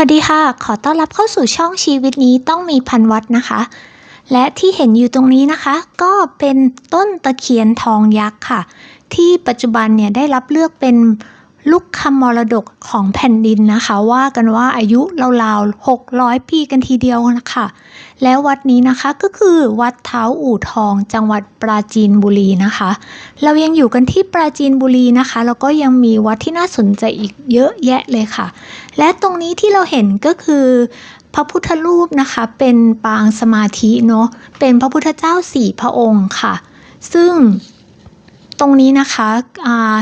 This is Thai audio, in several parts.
วัสดีค่ะ ขอต้อนรับเข้าสู่ช่องชีวิตนี้ต้องมีพันวัดนะคะ และที่เห็นอยู่ตรงนี้นะคะ ก็เป็นต้นตะเคียนทองยักษ์ค่ะ ที่ปัจจุบันเนี่ยได้รับเลือกเป็น ลูกคำมรดกของแผ่นดินนะคะ ว่ากันว่าอายุราวๆ 600 ปีกันทีเดียวนะคะ แล้ววัดนี้นะคะก็คือวัดเท้าอู่ทอง จังหวัดปราจีนบุรีนะคะ เรายังอยู่กันที่ปราจีนบุรีนะคะ แล้วก็ยังมีวัดที่น่าสนใจอีกเยอะแยะเลยค่ะ และตรงนี้ที่เราเห็นก็คือพระพุทธรูปนะคะเป็นปางสมาธิเนาะเป็นพระพุทธเจ้าสี่พระองค์ค่ะ ซึ่งตรงนี้นะคะอ่า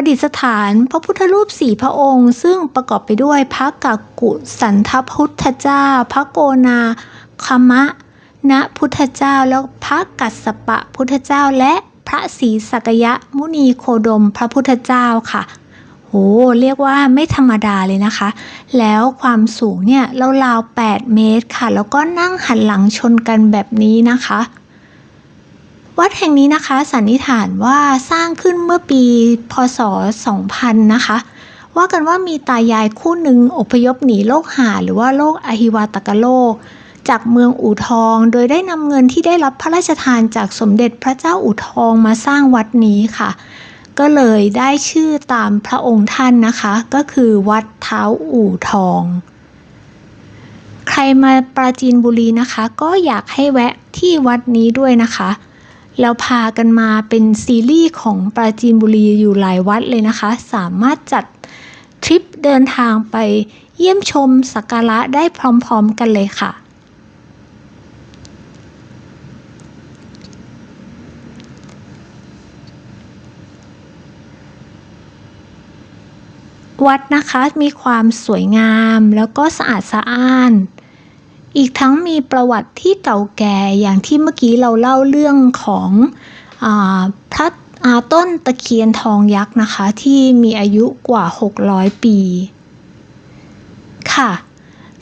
ประดิษฐานพระพุทธรูปสี่พระองค์ ซึ่งประกอบไปด้วยพระกักกุสันทพุทธเจ้า พระโกนาคมะนะพุทธเจ้าแล้วพระกัสสปะพุทธเจ้าและพระศรีสักยะมุนีโคดมพระพุทธเจ้าค่ะโหเรียกว่าไม่ธรรมดาเลยนะคะ แล้วความสูงเนี่ยราวๆ8เมตรค่ะ แล้วก็นั่งหันหลังชนกันแบบนี้นะคะ วัดแห่งนี้นะคะสันนิษฐานว่าสร้างขึ้นเมื่อปีพศ 2000 นะคะ ว่ากันว่ามีตายายคู่หนึ่งอพยพหนีโรคหาหรือว่าโรคอหิวาตกโรคจากเมืองอู่ทอง โดยได้นำเงินที่ได้รับพระราชทานจากสมเด็จพระเจ้าอู่ทองมาสร้างวัดนี้ค่ะ ก็เลยได้ชื่อตามพระองค์ท่านนะคะ ก็คือวัดเท้าอู่ทอง ใครมาปราจีนบุรีนะคะ ก็อยากให้แวะที่วัดนี้ด้วยนะคะ แล้วพากันมาเป็นซีรีส์ของปราจีนบุรีอยู่หลายวัดเลยนะคะ สามารถจัดทริปเดินทางไปเยี่ยมชมสักการะได้พร้อมๆกันเลยค่ะ วัดนะคะมีความสวยงามแล้วก็สะอาดสะอ้าน อีกทั้งมีประวัติที่เก่าแก่อย่างที่เมื่อกี้เราเล่าเรื่องของอพระอาต้นตะเคียนทองยักษ์นะคะ ที่มีอายุกว่า 600 ปี ค่ะ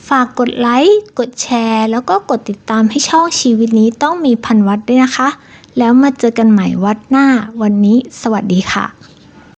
ฝากกดไลค์ กดแชร์ แล้วก็กดติดตามให้ช่องชีวิตนี้ต้องมีพันวัดด้วยนะคะ แล้วมาเจอกันใหม่วัดหน้า วันนี้สวัสดีค่ะ